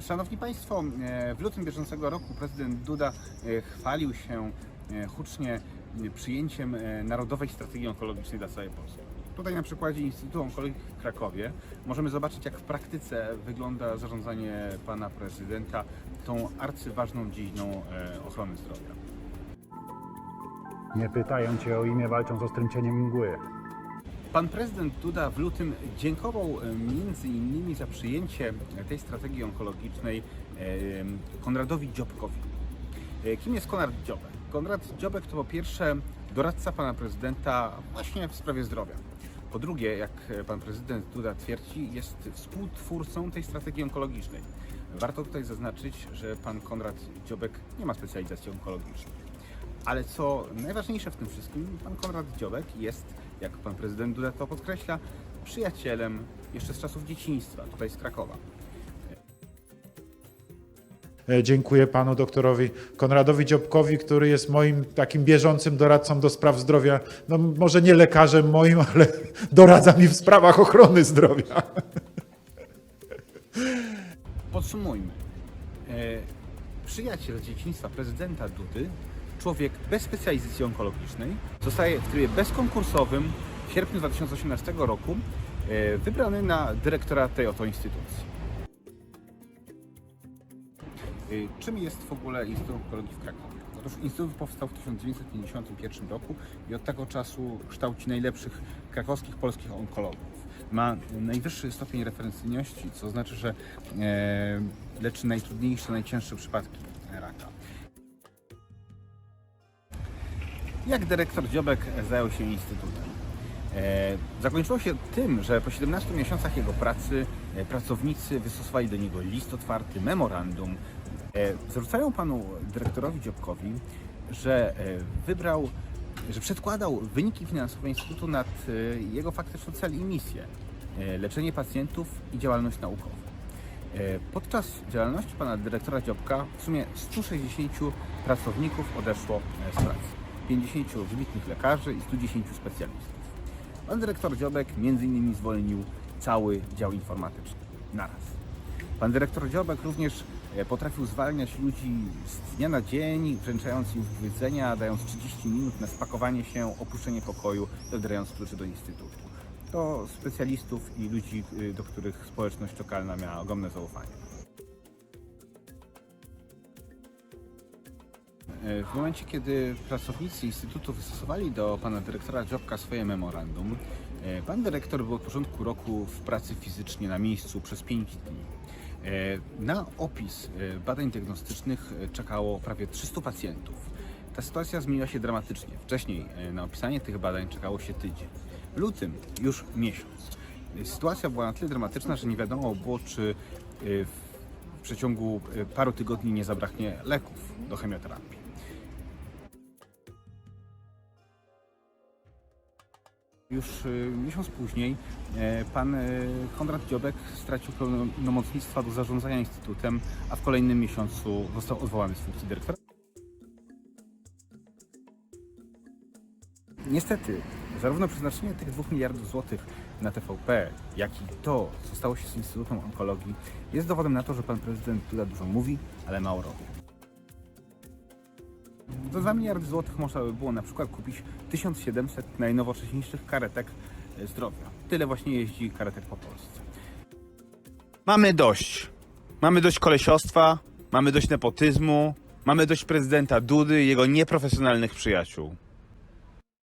Szanowni Państwo, e, w lutym bieżącego roku prezydent Duda e, chwalił się e, hucznie przyjęciem Narodowej Strategii Onkologicznej dla całej Polski. Tutaj na przykładzie Instytutu Onkologii w Krakowie możemy zobaczyć, jak w praktyce wygląda zarządzanie pana prezydenta tą arcyważną dziedziną ochrony zdrowia. Nie pytają cię o imię, walczą z ostrym cieniem mgły. Pan prezydent Duda w lutym dziękował e, między innymi za przyjęcie tej strategii onkologicznej e, Konradowi Dziobkowi. E, Kim jest Konrad Dziobek? Konrad Dziobek to po pierwsze doradca pana prezydenta właśnie w sprawie zdrowia. Po drugie, jak pan prezydent Duda twierdzi, jest współtwórcą tej strategii onkologicznej. Warto tutaj zaznaczyć, że pan Konrad Dziobek nie ma specjalizacji onkologicznej. Ale co najważniejsze w tym wszystkim, pan Konrad Dziobek jest, jak pan prezydent Duda to podkreśla, przyjacielem jeszcze z czasów dzieciństwa, tutaj z Krakowa. E, Dziękuję panu doktorowi Konradowi Dziobkowi, który jest moim takim bieżącym doradcą do spraw zdrowia. No może nie lekarzem moim, ale doradza mi w sprawach ochrony zdrowia. Podsumujmy. E, przyjaciel z dzieciństwa prezydenta Dudy, człowiek bez specjalizacji onkologicznej, zostaje w trybie bezkonkursowym w sierpniu 2018 roku e, wybrany na dyrektora tej oto instytucji. Y, Czym jest w ogóle Instytut Onkologii w Krakowie? Otóż Instytut powstał w 1951 roku i od tego czasu kształci najlepszych krakowskich, polskich onkologów. Ma najwyższy stopień referencyjności, co znaczy, że e, leczy najtrudniejsze, najcięższe przypadki raka. Jak dyrektor Dziobek zajął się Instytutem? E, Zakończyło się tym, że po 17 miesiącach jego pracy e, pracownicy wystosowali do niego list otwarty, memorandum. E, Zarzucają panu dyrektorowi Dziobkowi, że wybrał, że przedkładał wyniki finansowe Instytutu nad jego faktyczny cel i misję leczenie pacjentów i działalność naukową. Podczas działalności pana dyrektora Dziobka w sumie 160 pracowników odeszło z pracy. 50 wybitnych lekarzy i 110 specjalistów. Pan dyrektor Dziobek innymi zwolnił cały dział informatyczny naraz. Pan dyrektor Dziobek również e, potrafił zwalniać ludzi z dnia na dzień, wręczając im wypowiedzenia, dając 30 minut na spakowanie się, opuszczenie pokoju i oddając klucze do instytutu. To specjalistów i ludzi, y, do których społeczność lokalna miała ogromne zaufanie. W momencie, kiedy pracownicy Instytutu wystosowali do pana dyrektora Dziobka swoje memorandum, e, pan dyrektor był od początku roku w pracy fizycznie na miejscu przez 5 dni. E, Na opis e, badań diagnostycznych czekało prawie 300 pacjentów. Ta sytuacja zmieniła się dramatycznie. Wcześniej na opisanie tych badań czekało się tydzień. W lutym już miesiąc. Sytuacja była na tyle dramatyczna, że nie wiadomo było, czy w przeciągu paru tygodni nie zabraknie leków do chemioterapii. Już y, miesiąc później e, pan e, Konrad Dziobek stracił pełnomocnictwa do zarządzania instytutem, a w kolejnym miesiącu został odwołany z funkcji dyrektora. Niestety, zarówno przeznaczenie tych 2 miliardów złotych na TVP, jak i to, co stało się z Instytutem Onkologii, jest dowodem na to, że pan prezydent Duda dużo mówi, ale mało robi. Za 2 miliardy złotych można by było na przykład kupić 1700 najnowocześniejszych karetek e, zdrowia. Tyle właśnie jeździ karetek po Polsce. Mamy dość. Mamy dość kolesiostwa, mamy dość nepotyzmu, mamy dość prezydenta Dudy i jego nieprofesjonalnych przyjaciół.